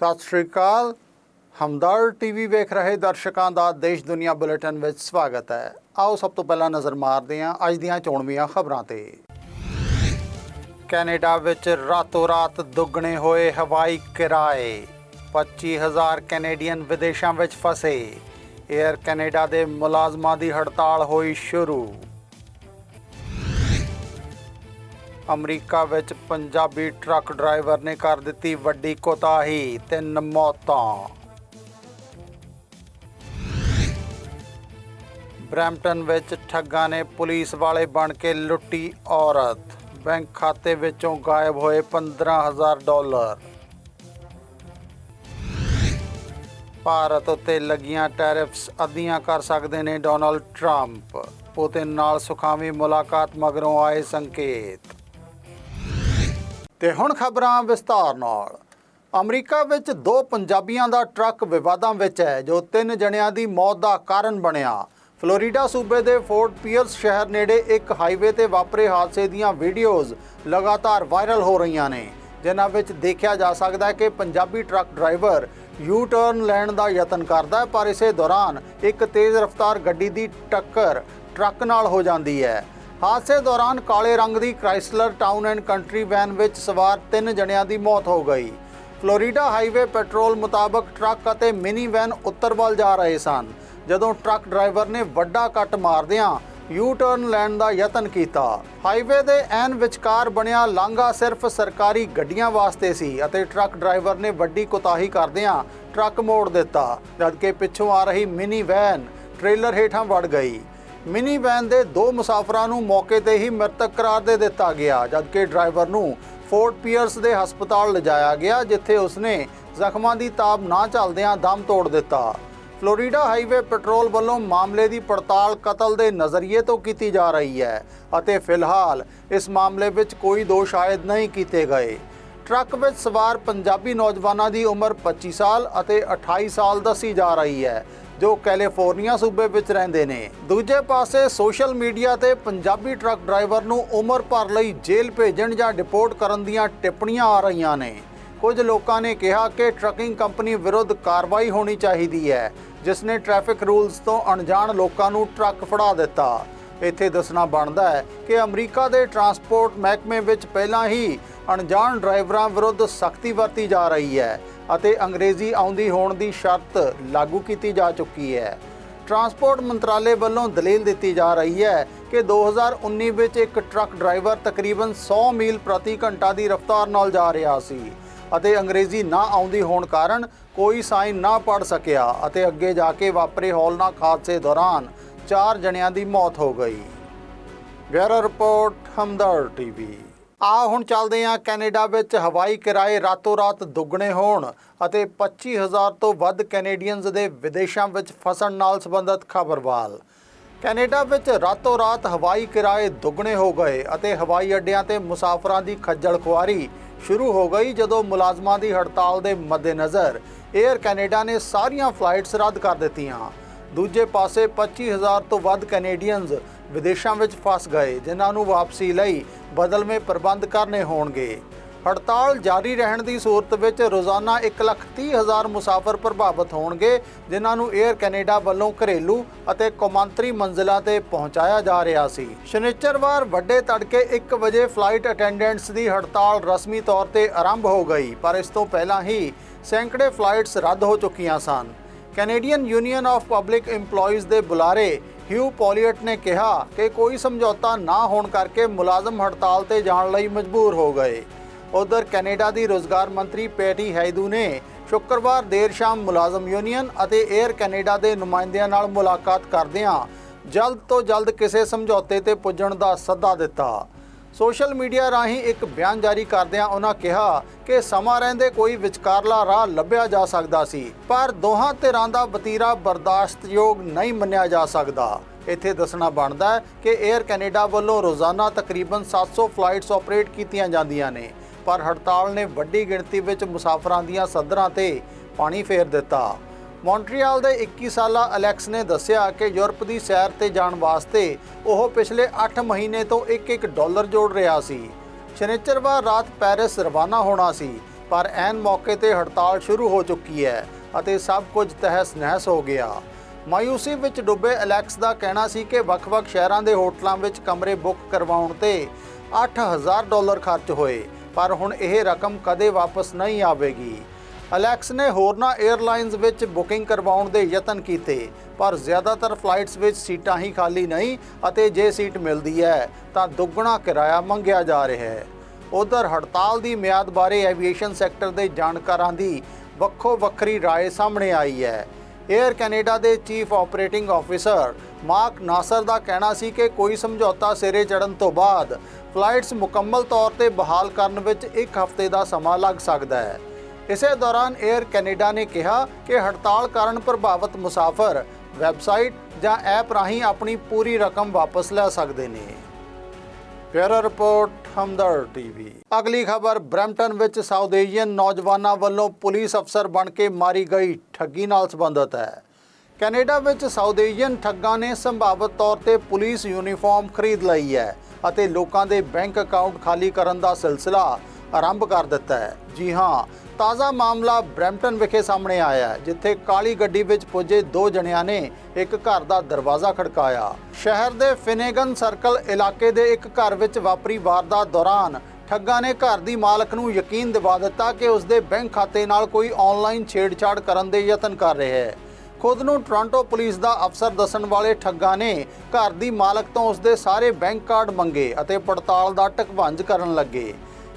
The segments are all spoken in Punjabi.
ਸਤਿ ਸ਼੍ਰੀ ਅਕਾਲ। ਹਮਦਰ ਟੀਵੀ ਵੇਖ ਰਹੇ ਦਰਸ਼ਕਾਂ ਦਾ ਦੇਸ਼ ਦੁਨੀਆ ਬੁਲੇਟਿਨ ਵਿੱਚ ਸਵਾਗਤ ਹੈ। ਆਓ ਸਭ ਤੋਂ ਪਹਿਲਾਂ ਨਜ਼ਰ ਮਾਰਦੇ ਹਾਂ ਅੱਜ ਦੀਆਂ ਚੋਣਵੀਆਂ ਖਬਰਾਂ ਤੇ। ਕੈਨੇਡਾ ਵਿੱਚ ਰਾਤੋਂ ਰਾਤ ਦੁੱਗਣੇ ਹੋਏ ਹਵਾਈ ਕਿਰਾਏ 25000 ਕੈਨੇਡੀਅਨ ਵਿਦੇਸ਼ਾਂ ਵਿੱਚ ਫਸੇ। 에ਅਰ ਕੈਨੇਡਾ ਦੇ ਮੁਲਾਜ਼ਮਾਂ ਦੀ ਹੜਤਾਲ ਹੋਈ ਸ਼ੁਰੂ। ਅਮਰੀਕਾ ਵਿੱਚ ਪੰਜਾਬੀ ਟਰੱਕ ਡਰਾਈਵਰ ਨੇ ਕਰ ਦਿੱਤੀ ਵੱਡੀ ਕੋਤਾਹੀ, ਤਿੰਨ ਮੌਤਾਂ। ਬਰੈਂਪਟਨ ਵਿੱਚ ਠੱਗਾਂ ਨੇ ਪੁਲਿਸ ਵਾਲੇ ਬਣ ਕੇ ਲੁੱਟੀ ਔਰਤ। ਬੈਂਕ ਖਾਤੇ ਵਿੱਚੋਂ ਗਾਇਬ ਹੋਏ 15000 ਡਾਲਰ। ਭਾਰਤ ਉੱਤੇ ਲੱਗੀਆਂ ਟੈਰਿਫਸ ਅੱਧੀਆਂ ਕਰ ਸਕਦੇ ਨੇ ਡੋਨਲਡ ਟਰੰਪ। ਪੁਤਿਨ ਨਾਲ ਸੁਖਾਵੀ ਮੁਲਾਕਾਤ ਮਗਰੋਂ ਆਏ ਸੰਕੇਤ। ਤੇ ਹੁਣ ਖਬਰਾਂ ਵਿਸਤਾਰ ਨਾਲ। ਅਮਰੀਕਾ ਵਿੱਚ ਦੋ ਪੰਜਾਬੀਆਂ ਦਾ ਟਰੱਕ ਵਿਵਾਦਾਂ ਵਿੱਚ ਹੈ, ਜੋ ਤਿੰਨ ਜਣਿਆਂ ਦੀ ਮੌਤ ਦਾ ਕਾਰਨ ਬਣਿਆ। ਫਲੋਰੀਡਾ ਸੂਬੇ ਦੇ ਫੋਰਟ ਪੀਅਰਸ ਸ਼ਹਿਰ ਨੇੜੇ ਇੱਕ ਹਾਈਵੇ ਤੇ ਵਾਪਰੇ ਹਾਦਸੇ ਦੀਆਂ ਵੀਡੀਓਜ਼ ਲਗਾਤਾਰ ਵਾਇਰਲ ਹੋ ਰਹੀਆਂ ਨੇ, ਜਿਨ੍ਹਾਂ ਵਿੱਚ ਦੇਖਿਆ ਜਾ ਸਕਦਾ ਹੈ ਕਿ Punjabi truck driver U turn ਲੈਣ ਦਾ ਯਤਨ ਕਰਦਾ ਹੈ, ਪਰ ਇਸੇ ਦੌਰਾਨ ਇੱਕ ਤੇਜ਼ ਰਫ਼ਤਾਰ ਗੱਡੀ ਦੀ ਟੱਕਰ ਟਰੱਕ ਨਾਲ ਹੋ ਜਾਂਦੀ ਹੈ। ਹਾਦਸੇ ਦੌਰਾਨ ਕਾਲੇ ਰੰਗ ਦੀ Chrysler town and country van ਵਿੱਚ ਸਵਾਰ ਤਿੰਨ ਜਣਿਆਂ ਦੀ ਮੌਤ ਹੋ ਗਈ। ਫਲੋਰੀਡਾ ਹਾਈਵੇ ਪੈਟਰੋਲ ਮੁਤਾਬਕ ਟਰੱਕ ਅਤੇ ਮਿਨੀ ਵੈਨ ਉੱਤਰ ਵੱਲ ਜਾ ਰਹੇ ਸਨ। ਜਦੋਂ ਟਰੱਕ ਡਰਾਈਵਰ ਨੇ ਵੱਡਾ ਕੱਟ ਮਾਰਦਿਆਂ ਯੂ ਟਰਨ ਲੈਣ ਦਾ ਯਤਨ ਕੀਤਾ। ਹਾਈਵੇ ਦੇ ਐਨ ਵਿਚਕਾਰ ਬਣਿਆ ਲਾਂਘਾ ਸਿਰਫ ਸਰਕਾਰੀ ਗੱਡੀਆਂ ਵਾਸਤੇ ਸੀ ਅਤੇ ਟਰੱਕ ਡਰਾਈਵਰ ਨੇ ਵੱਡੀ ਕੁਤਾਹੀ ਕਰਦਿਆਂ ਟਰੱਕ ਮੋੜ ਦਿੱਤਾ, ਜਦਕਿ ਪਿੱਛੋਂ ਆ ਰਹੀ ਮਿਨੀ ਵੈਨ ਟ੍ਰੇਲਰ ਹੇਠਾਂ ਵੜ ਗਈ। ਮਿਨੀ ਵੈਨ ਦੇ ਦੋ ਮੁਸਾਫਰਾਂ ਨੂੰ ਮੌਕੇ ਤੇ ਹੀ ਮ੍ਰਿਤਕ ਕਰਾਰ ਦੇ ਦਿੱਤਾ ਗਿਆ, ਜਦਕਿ ਡਰਾਈਵਰ ਨੂੰ ਫੋਰਟ ਪੀਅਰਸ ਦੇ ਹਸਪਤਾਲ ਲਿਜਾਇਆ ਗਿਆ, ਜਿੱਥੇ ਉਸਨੇ ਜ਼ਖਮਾਂ ਦੀ ਤਾਬ ਨਾ ਚੱਲਦਿਆਂ ਦਮ ਤੋੜ ਦਿੱਤਾ। ਫਲੋਰੀਡਾ ਹਾਈਵੇ ਪੈਟਰੋਲ ਵੱਲੋਂ ਮਾਮਲੇ ਦੀ ਪੜਤਾਲ ਕਤਲ ਦੇ ਨਜ਼ਰੀਏ ਤੋਂ ਕੀਤੀ ਜਾ ਰਹੀ ਹੈ ਅਤੇ ਫਿਲਹਾਲ ਇਸ ਮਾਮਲੇ ਵਿੱਚ ਕੋਈ ਦੋਸ਼ ਆਇਦ ਨਹੀਂ ਕੀਤੇ ਗਏ। ਟਰੱਕ ਵਿੱਚ ਸਵਾਰ ਪੰਜਾਬੀ ਨੌਜਵਾਨਾਂ ਦੀ ਉਮਰ 25 ਸਾਲ ਅਤੇ 28 ਸਾਲ ਦੱਸੀ ਜਾ ਰਹੀ ਹੈ। ਜੋ ਕੈਲੀਫੋਰਨੀਆ ਸੂਬੇ ਵਿੱਚ ਰਹਿੰਦੇ ਨੇ। ਦੂਜੇ ਪਾਸੇ ਸੋਸ਼ਲ ਮੀਡੀਆ ਤੇ ਪੰਜਾਬੀ ਟਰੱਕ ਡਰਾਈਵਰ ਨੂੰ ਉਮਰ ਭਰ ਲਈ ਜੇਲ੍ਹ ਭੇਜਣ ਜਾਂ ਡਿਪੋਰਟ ਕਰਨ ਦੀਆਂ ਟਿੱਪਣੀਆਂ ਆ ਰਹੀਆਂ ਨੇ। ਕੁਝ ਲੋਕਾਂ ਨੇ ਕਿਹਾ ਕਿ ਟਰੱਕਿੰਗ ਕੰਪਨੀ ਵਿਰੁੱਧ ਕਾਰਵਾਈ ਹੋਣੀ ਚਾਹੀਦੀ ਹੈ, ਜਿਸ ਨੇ ਟ੍ਰੈਫਿਕ ਰੂਲਸ ਤੋਂ ਅਣਜਾਣ ਲੋਕਾਂ ਨੂੰ ਟਰੱਕ ਫੜਾ ਦਿੱਤਾ। ਇੱਥੇ ਦੱਸਣਾ ਬਣਦਾ ਹੈ ਕਿ ਅਮਰੀਕਾ ਦੇ ਟਰਾਂਸਪੋਰਟ ਮਹਿਕਮੇ ਵਿੱਚ ਪਹਿਲਾਂ ਹੀ ਅਣਜਾਣ ਡਰਾਈਵਰਾਂ ਵਿਰੁੱਧ ਸਖਤੀ ਵਰਤੀ ਜਾ ਰਹੀ ਹੈ ਅਤੇ ਅੰਗਰੇਜ਼ੀ ਆਉਂਦੀ ਹੋਣ ਦੀ ਸ਼ਰਤ ਲਾਗੂ ਕੀਤੀ ਜਾ ਚੁੱਕੀ ਹੈ। ਟਰਾਂਸਪੋਰਟ ਮੰਤਰਾਲੇ ਵੱਲੋਂ ਦਲੀਲ ਦਿੱਤੀ ਜਾ ਰਹੀ ਹੈ ਕਿ 2019 ਵਿੱਚ ਇੱਕ ਟਰੱਕ ਡਰਾਈਵਰ ਤਕਰੀਬਨ 100 ਮੀਲ ਪ੍ਰਤੀ ਘੰਟਾ ਦੀ ਰਫ਼ਤਾਰ ਨਾਲ ਜਾ ਰਿਹਾ ਸੀ ਅਤੇ ਅੰਗਰੇਜ਼ੀ ਨਾ ਆਉਂਦੀ ਹੋਣ ਕਾਰਨ ਕੋਈ ਸਾਈਨ ਨਾ ਪੜ ਸਕਿਆ ਅਤੇ ਅੱਗੇ ਜਾ ਕੇ ਵਾਪਰੇ ਹੌਲਨਾਕ ਹਾਦਸੇ ਦੌਰਾਨ ਚਾਰ ਜਣਿਆਂ ਦੀ ਮੌਤ ਹੋ ਗਈ। Bureau report Hamdard TV. ਆ ਹੁਣ ਚੱਲਦੇ ਹਾਂ ਕੈਨੇਡਾ ਵਿੱਚ ਹਵਾਈ ਕਿਰਾਏ ਰਾਤੋਂ ਰਾਤ ਦੁੱਗਣੇ ਹੋਣ ਅਤੇ 25000 ਤੋਂ ਵੱਧ ਕੈਨੇਡੀਅਨਜ਼ ਦੇ ਵਿਦੇਸ਼ਾਂ ਵਿੱਚ ਫਸਣ ਨਾਲ ਸੰਬੰਧਿਤ ਖਬਰਵਾਲ। ਕੈਨੇਡਾ ਵਿੱਚ ਰਾਤੋਂ ਰਾਤ ਹਵਾਈ ਕਿਰਾਏ ਦੁੱਗਣੇ ਹੋ ਗਏ ਅਤੇ ਹਵਾਈ ਅੱਡਿਆਂ ਤੇ ਮੁਸਾਫਰਾਂ ਦੀ ਖੱਜਲ ਖੁਆਰੀ ਸ਼ੁਰੂ ਹੋ ਗਈ ਜਦੋਂ ਮੁਲਾਜ਼ਮਾਂ ਦੀ ਹੜਤਾਲ ਦੇ ਮੱਦੇਨਜ਼ਰ 에ਅਰ ਕੈਨੇਡਾ ਨੇ ਸਾਰੀਆਂ ਫਲਾਈਟਸ ਰੱਦ ਕਰ ਦਿੱਤੀਆਂ। ਦੂਜੇ ਪਾਸੇ 25000 ਤੋਂ ਵੱਧ ਕੈਨੇਡੀਅਨਜ਼ ਵਿਦੇਸ਼ਾਂ ਵਿੱਚ ਫਸ ਗਏ, ਜਿਨ੍ਹਾਂ ਨੂੰ ਵਾਪਸੀ ਲਈ ਬਦਲਵੇਂ ਪ੍ਰਬੰਧ ਕਰਨੇ ਹੋਣਗੇ। ਹੜਤਾਲ ਜਾਰੀ ਰਹਿਣ ਦੀ ਸੂਰਤ ਵਿੱਚ ਰੋਜ਼ਾਨਾ 130000 ਮੁਸਾਫਰ ਪ੍ਰਭਾਵਿਤ ਹੋਣਗੇ, ਜਿਨ੍ਹਾਂ ਨੂੰ 에ਅਰ ਕੈਨੇਡਾ ਵੱਲੋਂ ਘਰੇਲੂ ਅਤੇ ਕੌਮਾਂਤਰੀ ਮੰਜ਼ਿਲਾਂ ਤੇ ਪਹੁੰਚਾਇਆ ਜਾ ਰਿਹਾ ਸੀ। ਸ਼ਨੀਚਰਵਾਰ ਵੱਡੇ ਤੜਕੇ 1 ਵਜੇ ਫਲਾਈਟ ਅਟੈਂਡੈਂਟਸ ਦੀ ਹੜਤਾਲ ਰਸਮੀ ਤੌਰ ਤੇ ਆਰੰਭ ਹੋ ਗਈ, ਪਰ ਇਸ ਤੋਂ ਪਹਿਲਾਂ ਹੀ ਸੈਂਕੜੇ ਫਲਾਈਟਸ ਰੱਦ ਹੋ ਚੁੱਕੀਆਂ ਸਨ। Canadian union of public EMPLOYEES ਦੇ ਬੁਲਾਰੇ ਹਿਊ ਪੋਲੀਅਟ ਨੇ ਕਿਹਾ ਕਿ ਕੋਈ ਸਮਝੌਤਾ ਨਾ ਹੋਣ ਕਰਕੇ ਮੁਲਾਜ਼ਮ ਹੜਤਾਲ ਤੇ ਜਾਣ ਲਈ ਮਜਬੂਰ ਹੋ ਗਏ। ਉਧਰ ਕੈਨੇਡਾ ਦੀ ਰੋਜ਼ਗਾਰ ਮੰਤਰੀ ਪੈਟੀ ਹੈਦੂ ਨੇ ਸ਼ੁੱਕਰਵਾਰ ਦੇਰ ਸ਼ਾਮ ਮੁਲਾਜ਼ਮ ਯੂਨੀਅਨ ਅਤੇ 에ਅਰ ਕੈਨੇਡਾ ਦੇ ਨੁਮਾਇੰਦਿਆਂ ਨਾਲ ਮੁਲਾਕਾਤ ਕਰਦਿਆਂ ਜਲਦ ਤੋਂ ਜਲਦ ਕਿਸੇ ਸਮਝੌਤੇ ਤੇ ਪੁੱਜਣ ਦਾ ਸੱਦਾ ਦਿੱਤਾ। ਸੋਸ਼ਲ ਮੀਡੀਆ ਰਾਹੀਂ ਇੱਕ ਬਿਆਨ ਜਾਰੀ ਕਰਦਿਆਂ ਉਹਨਾਂ ਕਿਹਾ ਕਿ ਸਮਾਂ ਰਹਿੰਦੇ ਕੋਈ ਵਿਚਕਾਰਲਾ ਰਾਹ ਲੱਭਿਆ ਜਾ ਸਕਦਾ ਸੀ, ਪਰ ਦੋਹਾਂ ਧਿਰਾਂ ਦਾ ਵਤੀਰਾ ਬਰਦਾਸ਼ਤਯੋਗ ਨਹੀਂ ਮੰਨਿਆ ਜਾ ਸਕਦਾ। ਇੱਥੇ ਦੱਸਣਾ ਬਣਦਾ ਹੈ ਕਿ 에ਅਰ ਕੈਨੇਡਾ ਵੱਲੋਂ ਰੋਜ਼ਾਨਾ ਤਕਰੀਬਨ 700 ਫਲਾਈਟਸ ਆਪਰੇਟ ਕੀਤੀਆਂ ਜਾਂਦੀਆਂ ਨੇ, ਪਰ ਹੜਤਾਲ ਨੇ ਵੱਡੀ ਗਿਣਤੀ ਵਿੱਚ ਮੁਸਾਫਰਾਂ ਦੀਆਂ ਸੱਦਰਾਂ ਤੇ ਪਾਣੀ ਫੇਰ ਦਿੱਤਾ। ਮੌਂਟਰੀਅਲ ਦੇ 21 ਸਾਲਾ ਅਲੈਕਸ ਨੇ ਦੱਸਿਆ ਕਿ ਯੂਰਪ ਦੀ ਸੈਰ ਤੇ ਜਾਣ ਵਾਸਤੇ ਉਹ ਪਿਛਲੇ 8 ਮਹੀਨੇ ਤੋਂ 1-1 ਡਾਲਰ ਜੋੜ ਰਿਹਾ ਸੀ। ਸ਼ਨੀਚਰਵਾਰ ਰਾਤ ਪੈਰਿਸ ਰਵਾਨਾ ਹੋਣਾ ਸੀ, ਪਰ ਐਨ ਮੌਕੇ ਤੇ ਹੜਤਾਲ ਸ਼ੁਰੂ ਹੋ ਚੁੱਕੀ ਹੈ ਅਤੇ ਸਭ ਕੁਝ ਤਹਿਸ ਨਹਿਸ ਹੋ ਗਿਆ। ਮਾਯੂਸੀ ਵਿੱਚ ਡੁੱਬੇ ਅਲੈਕਸ ਦਾ ਕਹਿਣਾ ਸੀ ਕਿ ਵੱਖ-ਵੱਖ ਸ਼ਹਿਰਾਂ ਦੇ ਹੋਟਲਾਂ ਵਿੱਚ ਕਮਰੇ ਬੁੱਕ ਕਰਵਾਉਣ ਤੇ 8000 ਡਾਲਰ ਖਰਚ ਹੋਏ, ਪਰ ਹੁਣ ਇਹ ਰਕਮ ਕਦੇ ਵਾਪਸ ਨਹੀਂ ਆਵੇਗੀ। ਅਲੈਕਸ ਨੇ ਹੋਰਨਾਂ 에ਅਰਲਾਈਨਸ ਵਿੱਚ ਬੁਕਿੰਗ ਕਰਵਾਉਣ ਦੇ ਯਤਨ ਕੀਤੇ, ਪਰ ਜ਼ਿਆਦਾਤਰ ਫਲਾਈਟਸ ਵਿੱਚ ਸੀਟਾਂ ਹੀ ਖਾਲੀ ਨਹੀਂ ਅਤੇ ਜੇ ਸੀਟ ਮਿਲਦੀ ਹੈ, ਤਾਂ ਦੁੱਗਣਾ ਕਿਰਾਇਆ ਮੰਗਿਆ ਜਾ ਰਿਹਾ ਹੈ। ਉਧਰ ਹੜਤਾਲ ਦੀ ਮਿਆਦ ਬਾਰੇ ਐਵੀਏਸ਼ਨ ਸੈਕਟਰ ਦੇ ਜਾਣਕਾਰਾਂ ਦੀ ਵੱਖੋ ਵੱਖਰੀ رائے ਸਾਹਮਣੇ ਆਈ ਹੈ। 에ਅਰ ਕੈਨੇਡਾ ਦੇ chief operating officer Mark Nasr ਦਾ ਕਹਿਣਾ ਸੀ ਕਿ ਕੋਈ ਸਮਝੌਤਾ ਸਿਰੇ ਚੜਨ ਤੋਂ ਬਾਅਦ ਫਲਾਈਟਸ ਮੁਕੰਮਲ ਤੌਰ ਤੇ ਬਹਾਲ ਕਰਨ ਵਿੱਚ ਇੱਕ ਹਫ਼ਤੇ ਦਾ ਸਮਾਂ ਲੱਗ ਸਕਦਾ ਹੈ। ਇਸੇ ਦੌਰਾਨ 에ਅਰ ਕੈਨੇਡਾ ਨੇ ਕਿਹਾ ਕਿ ਹੜਤਾਲ ਕਾਰਨ ਪ੍ਰਭਾਵਿਤ ਮੁਸਾਫਰ ਵੈਬਸਾਈਟ ਜਾਂ ਐਪ ਰਾਹੀਂ ਆਪਣੀ ਪੂਰੀ ਰਕਮ ਵਾਪਸ ਲੈ ਸਕਦੇ ਨੇ। ਪਿਆਰਾ ਰਿਪੋਰਟ ਹਮਦਰ ਟੀਵੀ। ਅਗਲੀ ਖਬਰ, ਬ੍ਰੈਂਪਟਨ ਵਿੱਚ ਸਾਊਥ ਏਸ਼ੀਅਨ ਨੌਜਵਾਨਾਂ ਵੱਲੋਂ ਪੁਲਿਸ ਅਫਸਰ ਬਣ ਕੇ ਮਾਰੀ ਗਈ ਠੱਗੀ ਨਾਲ ਸੰਬੰਧਿਤ ਹੈ। ਕੈਨੇਡਾ ਵਿੱਚ ਸਾਊਥ ਏਸ਼ੀਅਨ ਠੱਗਾਂ ਨੇ ਸੰਭਾਵਿਤ ਤੌਰ ਤੇ ਪੁਲਿਸ ਯੂਨੀਫਾਰਮ ਖਰੀਦ ਲਈ ਹੈ ਅਤੇ ਲੋਕਾਂ ਦੇ ਬੈਂਕ ਅਕਾਊਂਟ ਖਾਲੀ ਕਰਨ ਦਾ ਸਿਲਸਿਲਾ ਆਰੰਭ ਕਰ ਦਿੱਤਾ ਹੈ। ਜੀ ਹਾਂ, ਤਾਜ਼ਾ ਮਾਮਲਾ ਬ੍ਰੈਂਪਟਨ ਵਿਖੇ ਸਾਹਮਣੇ ਆਇਆ ਜਿੱਥੇ ਕਾਲੀ ਗੱਡੀ ਵਿੱਚ ਪੁੱਜੇ ਦੋ ਜਣਿਆਂ ਨੇ ਇੱਕ ਘਰ ਦਾ ਦਰਵਾਜ਼ਾ ਖੜਕਾਇਆ। ਸ਼ਹਿਰ ਦੇ ਫਿਨੇਗਨ ਸਰਕਲ ਇਲਾਕੇ ਦੇ ਇੱਕ ਘਰ ਵਿੱਚ ਵਾਪਰੀ ਵਾਰਦਾਤ ਦੌਰਾਨ ਠੱਗਾਂ ਨੇ ਘਰ ਦੀ ਮਾਲਕ ਨੂੰ ਯਕੀਨ ਦਿਵਾ ਦਿੱਤਾ ਕਿ ਉਸ ਦੇ ਬੈਂਕ ਖਾਤੇ ਨਾਲ ਕੋਈ ਆਨਲਾਈਨ ਛੇੜਛਾੜ ਕਰਨ ਦੇ ਯਤਨ ਕਰ ਰਿਹਾ ਹੈ। ਖੁਦ ਨੂੰ ਟੋਰਾਂਟੋ ਪੁਲਿਸ ਦਾ ਅਫਸਰ ਦੱਸਣ ਵਾਲੇ ਠੱਗਾਂ ਨੇ ਘਰ ਦੀ ਮਾਲਕ ਤੋਂ ਉਸ ਦੇ ਸਾਰੇ ਬੈਂਕ ਕਾਰਡ ਮੰਗੇ ਅਤੇ ਪੜਤਾਲ ਦਾ ਟਕਭੰਜ ਕਰਨ ਲੱਗੇ।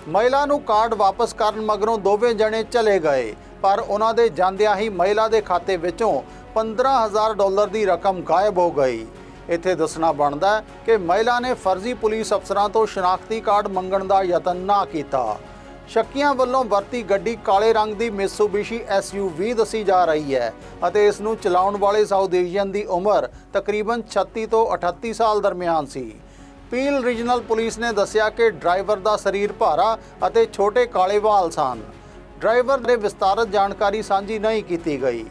ਮਹਿਲਾ ਨੂੰ ਕਾਰਡ ਵਾਪਸ ਕਰਨ ਮਗਰੋਂ ਦੋਵੇਂ ਜਣੇ ਚਲੇ ਗਏ, ਪਰ ਉਹਨਾਂ ਦੇ ਜਾਂਦਿਆਂ ਹੀ ਮਹਿਲਾ ਦੇ ਖਾਤੇ ਵਿੱਚੋਂ 15000 ਡਾਲਰ ਦੀ ਰਕਮ ਗਾਇਬ ਹੋ ਗਈ। ਇੱਥੇ ਦੱਸਣਾ ਬਣਦਾ ਹੈ ਕਿ ਮਹਿਲਾ ਨੇ ਫਰਜ਼ੀ ਪੁਲਿਸ ਅਫਸਰਾਂ ਤੋਂ ਸ਼ਨਾਖਤੀ ਕਾਰਡ ਮੰਗਣ ਦਾ ਯਤਨ ਨਾ ਕੀਤਾ। ਸ਼ੱਕੀਆਂ ਵੱਲੋਂ ਵਰਤੀ ਗੱਡੀ ਕਾਲੇ ਰੰਗ ਦੀ ਮਿਤਸੂਬੀਸ਼ੀ SUV ਦੱਸੀ ਜਾ ਰਹੀ ਹੈ ਅਤੇ ਇਸ ਨੂੰ ਚਲਾਉਣ ਵਾਲੇ ਸਾਊਥ ਏਸ਼ੀਅਨ ਦੀ ਉਮਰ ਤਕਰੀਬਨ 36 ਤੋਂ 38 ਸਾਲ ਦਰਮਿਆਨ ਸੀ। ਪੀਲ ਰੀਜਨਲ ਪੁਲਿਸ ਨੇ ਦੱਸਿਆ ਕਿ ਡਰਾਈਵਰ ਦਾ ਸਰੀਰ ਭਾਰਾ ਅਤੇ ਛੋਟੇ ਕਾਲੇ ਵਾਲ ਸਨ। ਡਰਾਈਵਰ ਦੇ ਵਿਸਤਾਰਤ ਜਾਣਕਾਰੀ ਸਾਂਝੀ ਨਹੀਂ ਕੀਤੀ ਗਈ।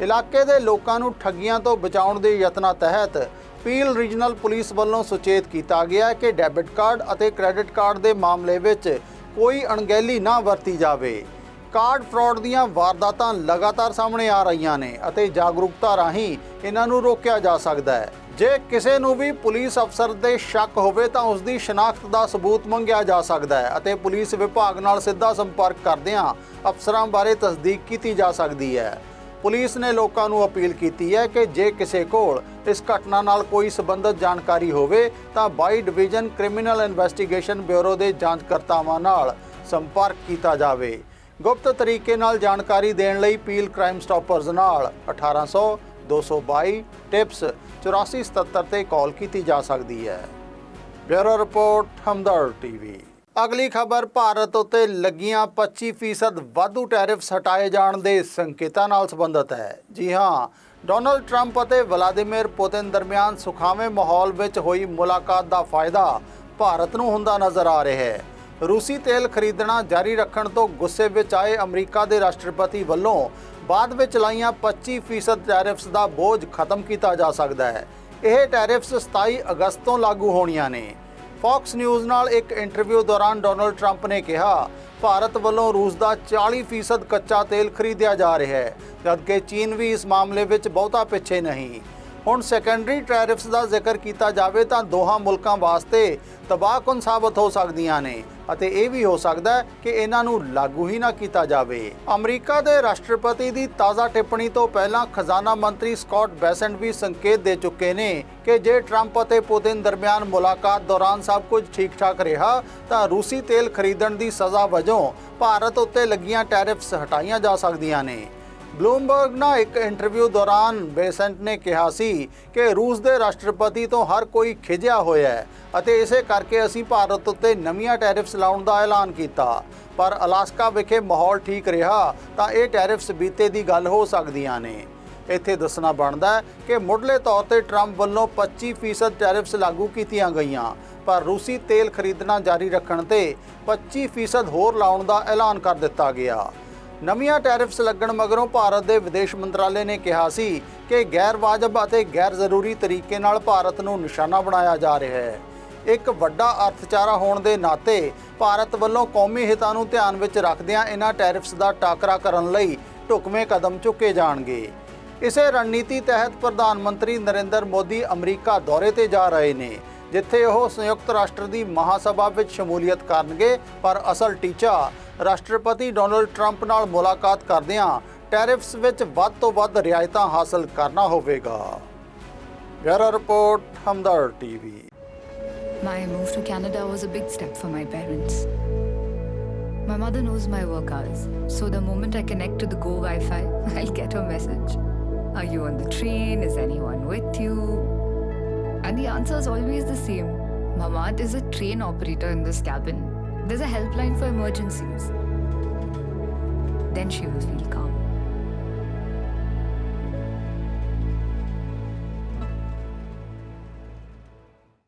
ਇਲਾਕੇ ਦੇ ਲੋਕਾਂ ਨੂੰ ਠੱਗੀਆਂ ਤੋਂ ਬਚਾਉਣ ਦੇ ਯਤਨਾਂ ਤਹਿਤ ਪੀਲ ਰੀਜਨਲ ਪੁਲਿਸ ਵੱਲੋਂ ਸੁਚੇਤ ਕੀਤਾ ਗਿਆ ਕਿ ਡੈਬਿਟ ਕਾਰਡ ਅਤੇ ਕ੍ਰੈਡਿਟ ਕਾਰਡ ਦੇ ਮਾਮਲੇ ਵਿੱਚ ਕੋਈ ਅਣਗਹਿਲੀ ਨਾ ਵਰਤੀ ਜਾਵੇ। ਕਾਰਡ ਫਰਾਡ ਦੀਆਂ ਵਾਰਦਾਤਾਂ ਲਗਾਤਾਰ ਸਾਹਮਣੇ ਆ ਰਹੀਆਂ ਨੇ ਅਤੇ ਜਾਗਰੂਕਤਾ ਰਾਹੀਂ ਇਹਨਾਂ ਨੂੰ ਰੋਕਿਆ ਜਾ ਸਕਦਾ ਹੈ। ਜੇ ਕਿਸੇ ਨੂੰ ਵੀ ਪੁਲਿਸ ਅਫਸਰ ਦੇ ਸ਼ੱਕ ਹੋਵੇ ਤਾਂ ਉਸ ਦੀ ਸ਼ਨਾਖਤ ਦਾ ਸਬੂਤ ਮੰਗਿਆ ਜਾ ਸਕਦਾ ਹੈ ਅਤੇ ਪੁਲਿਸ ਵਿਭਾਗ ਨਾਲ ਸਿੱਧਾ ਸੰਪਰਕ ਕਰਦਿਆਂ ਅਫਸਰਾਂ ਬਾਰੇ ਤਸਦੀਕ ਕੀਤੀ ਜਾ ਸਕਦੀ ਹੈ। ਪੁਲਿਸ ਨੇ ਲੋਕਾਂ ਨੂੰ ਅਪੀਲ ਕੀਤੀ ਹੈ ਕਿ ਜੇ ਕਿਸੇ ਕੋਲ ਇਸ ਘਟਨਾ ਨਾਲ ਕੋਈ ਸੰਬੰਧਿਤ ਜਾਣਕਾਰੀ ਹੋਵੇ ਤਾਂ by division criminal investigation bureau ਦੇ ਜਾਂਚਕਰਤਾਵਾਂ ਨਾਲ ਸੰਪਰਕ ਕੀਤਾ ਜਾਵੇ। ਗੁਪਤ ਤਰੀਕੇ ਨਾਲ ਜਾਣਕਾਰੀ ਦੇਣ ਲਈ ਪੀਲ ਕ੍ਰਾਈਮ ਸਟਾਪਰਜ਼ ਨਾਲ 1800 222 ਟਿਪਸ 8477 ਤੇ ਕਾਲ ਕੀਤੀ ਜਾ ਸਕਦੀ ਹੈ। Bureau report Hamdard TV. ਅਗਲੀ ਖਬਰ, ਭਾਰਤ ਉੱਤੇ ਲੱਗੀਆਂ 25% ਵਾਧੂ ਟੈਰਿਫਸ ਹਟਾਏ ਜਾਣ ਦੇ ਸੰਕੇਤਾਂ ਨਾਲ ਸੰਬੰਧਿਤ ਹੈ। ਜੀ ਹਾਂ, ਡੋਨਲਡ ਟਰੰਪ ਅਤੇ ਵਲਾਦੀਮੀਰ ਪੁਤਿਨ ਦਰਮਿਆਨ ਸੁਖਾਵੇਂ ਮਾਹੌਲ ਵਿੱਚ ਹੋਈ ਮੁਲਾਕਾਤ ਦਾ ਫਾਇਦਾ ਭਾਰਤ ਨੂੰ ਹੁੰਦਾ ਨਜ਼ਰ ਆ ਰਿਹਾ ਹੈ। ਰੂਸੀ ਤੇਲ ਖਰੀਦਣਾ ਜਾਰੀ ਰੱਖਣ ਤੋਂ ਗੁੱਸੇ ਵਿੱਚ ਆਏ ਅਮਰੀਕਾ ਦੇ ਰਾਸ਼ਟਰਪਤੀ ਵੱਲੋਂ ਬਾਅਦ ਵਿੱਚ ਲਾਈਆਂ 25% ਟੈਰਿਫਸ ਦਾ ਬੋਝ ਖਤਮ ਕੀਤਾ ਜਾ ਸਕਦਾ ਹੈ। ਇਹ ਟੈਰਿਫਸ 27 ਅਗਸਤ ਤੋਂ ਲਾਗੂ ਹੋਣੀਆਂ ਨੇ। ਫੌਕਸ ਨਿਊਜ਼ ਨਾਲ ਇੱਕ ਇੰਟਰਵਿਊ ਦੌਰਾਨ ਡੋਨਲਡ ਟਰੰਪ ਨੇ ਕਿਹਾ, ਭਾਰਤ ਵੱਲੋਂ ਰੂਸ ਦਾ 40% ਕੱਚਾ ਤੇਲ ਖਰੀਦਿਆ ਜਾ ਰਿਹਾ ਹੈ, ਜਦਕਿ ਚੀਨ ਵੀ ਇਸ ਮਾਮਲੇ ਵਿੱਚ ਬਹੁਤਾ ਪਿੱਛੇ ਨਹੀਂ। ਹੁਣ ਸੈਕੰਡਰੀ ਟੈਰਿਫਸ ਦਾ ਜ਼ਿਕਰ ਕੀਤਾ ਜਾਵੇ ਤਾਂ ਦੋਹਾਂ ਮੁਲਕਾਂ ਵਾਸਤੇ ਤਬਾਹਕੁਨ ਸਾਬਤ ਹੋ ਸਕਦੀਆਂ ਨੇ ਅਤੇ ਇਹ ਵੀ ਹੋ ਸਕਦਾ ਹੈ ਕਿ ਇਹਨਾਂ ਨੂੰ ਲਾਗੂ ਹੀ ਨਾ ਕੀਤਾ ਜਾਵੇ। ਅਮਰੀਕਾ ਦੇ ਰਾਸ਼ਟਰਪਤੀ ਦੀ ਤਾਜ਼ਾ ਟਿੱਪਣੀ ਤੋਂ ਪਹਿਲਾਂ ਖਜ਼ਾਨਾ ਮੰਤਰੀ ਸਕਾਟ ਬੈਸੈਂਟ ਵੀ ਸੰਕੇਤ ਦੇ ਚੁੱਕੇ ਨੇ ਕਿ ਜੇ ਟਰੰਪ ਅਤੇ ਪੁਤਿਨ ਦਰਮਿਆਨ ਮੁਲਾਕਾਤ ਦੌਰਾਨ ਸਭ ਕੁਝ ਠੀਕ-ਠਾਕ ਰਿਹਾ, ਤਾਂ ਰੂਸੀ ਤੇਲ ਖਰੀਦਣ ਦੀ ਸਜ਼ਾ ਵਜੋਂ ਭਾਰਤ ਉੱਤੇ ਲੱਗੀਆਂ ਟੈਰਿਫਸ ਹਟਾਈਆਂ ਜਾ ਸਕਦੀਆਂ ਨੇ। ਬਲੂਮਬਰਗ ਨਾਲ ਇੱਕ ਇੰਟਰਵਿਊ ਦੌਰਾਨ ਬੇਸੈਂਟ ਨੇ ਕਿਹਾ ਸੀ ਕਿ ਰੂਸ ਦੇ ਰਾਸ਼ਟਰਪਤੀ ਤੋਂ ਹਰ ਕੋਈ ਖਿਜਿਆ ਹੋਇਆ ਹੈ ਅਤੇ ਇਸੇ ਕਰਕੇ ਅਸੀਂ ਭਾਰਤ ਉੱਤੇ ਨਵੀਆਂ ਟੈਰਿਫਸ ਲਾਉਣ ਦਾ ਐਲਾਨ ਕੀਤਾ। ਪਰ ਅਲਾਸਕਾ ਵਿਖੇ ਮਾਹੌਲ ਠੀਕ ਰਿਹਾ ਤਾਂ ਇਹ ਟੈਰਿਫਸ ਬੀਤੇ ਦੀ ਗੱਲ ਹੋ ਸਕਦੀਆਂ ਨੇ। ਇੱਥੇ ਦੱਸਣਾ ਬਣਦਾ ਹੈ ਕਿ ਮੁੱਢਲੇ ਤੌਰ ਤੇ ਟਰੰਪ ਵੱਲੋਂ 25% ਟੈਰਿਫਸ ਲਾਗੂ ਕੀਤੀਆਂ ਗਈਆਂ, ਪਰ ਰੂਸੀ ਤੇਲ ਖਰੀਦਣਾ ਜਾਰੀ ਰੱਖਣ ਤੇ 25% ਹੋਰ ਲਾਉਣ ਦਾ ਐਲਾਨ ਕਰ ਦਿੱਤਾ ਗਿਆ। ਨਵੀਆਂ ਟੈਰਿਫਸ ਲੱਗਣ ਮਗਰੋਂ ਭਾਰਤ ਦੇ ਵਿਦੇਸ਼ ਮੰਤਰਾਲੇ ਨੇ ਕਿਹਾ ਸੀ ਕਿ ਗੈਰ ਵਾਜਬ ਅਤੇ ਗੈਰ ਜ਼ਰੂਰੀ ਤਰੀਕੇ ਨਾਲ ਭਾਰਤ ਨੂੰ ਨਿਸ਼ਾਨਾ ਬਣਾਇਆ ਜਾ ਰਿਹਾ ਹੈ। ਇੱਕ ਵੱਡਾ ਅਰਥਚਾਰਾ ਹੋਣ ਦੇ ਨਾਤੇ ਭਾਰਤ ਵੱਲੋਂ ਕੌਮੀ ਹਿੱਤਾਂ ਨੂੰ ਧਿਆਨ ਵਿੱਚ ਰੱਖਦਿਆਂ ਇਹਨਾਂ ਟੈਰਿਫਸ ਦਾ ਟਾਕਰਾ ਕਰਨ ਲਈ ਢੁਕਵੇਂ ਕਦਮ ਚੁੱਕੇ ਜਾਣਗੇ। ਇਸੇ ਰਣਨੀਤੀ ਤਹਿਤ ਪ੍ਰਧਾਨ ਮੰਤਰੀ ਨਰਿੰਦਰ ਮੋਦੀ ਅਮਰੀਕਾ ਦੌਰੇ ਤੇ ਜਾ ਰਹੇ ਨੇ। ਜਿੱਥੇ ਉਹ ਸੰਯੁਕਤ ਰਾਸ਼ਟਰ ਦੀ ਮਹਾਸਭਾ ਵਿੱਚ ਸ਼ਮੂਲੀਅਤ ਕਰਨਗੇ ਪਰ ਅਸਲ ਟੀਚਾ ਰਾਸ਼ਟਰਪਤੀ ਡੋਨਲਡ ਟਰੰਪ ਨਾਲ ਮੁਲਾਕਾਤ ਕਰਦਿਆਂ ਟੈਰਿਫਸ ਵਿੱਚ ਵੱਧ ਤੋਂ ਵੱਧ ਰਿਆਇਤਾਂ ਹਾਸਲ ਕਰਨਾ ਹੋਵੇਗਾ bureau report Hamdard TV My move to Canada was a big step for my parents. My mother knows my work hours, so the moment I connect to the Go Wi Fi, I'll get a message. Are you on the train? Is anyone with you? And the answer is always the same Mamad is a train operator in this cabin. There's a helpline for emergencies. Then she will feel calm.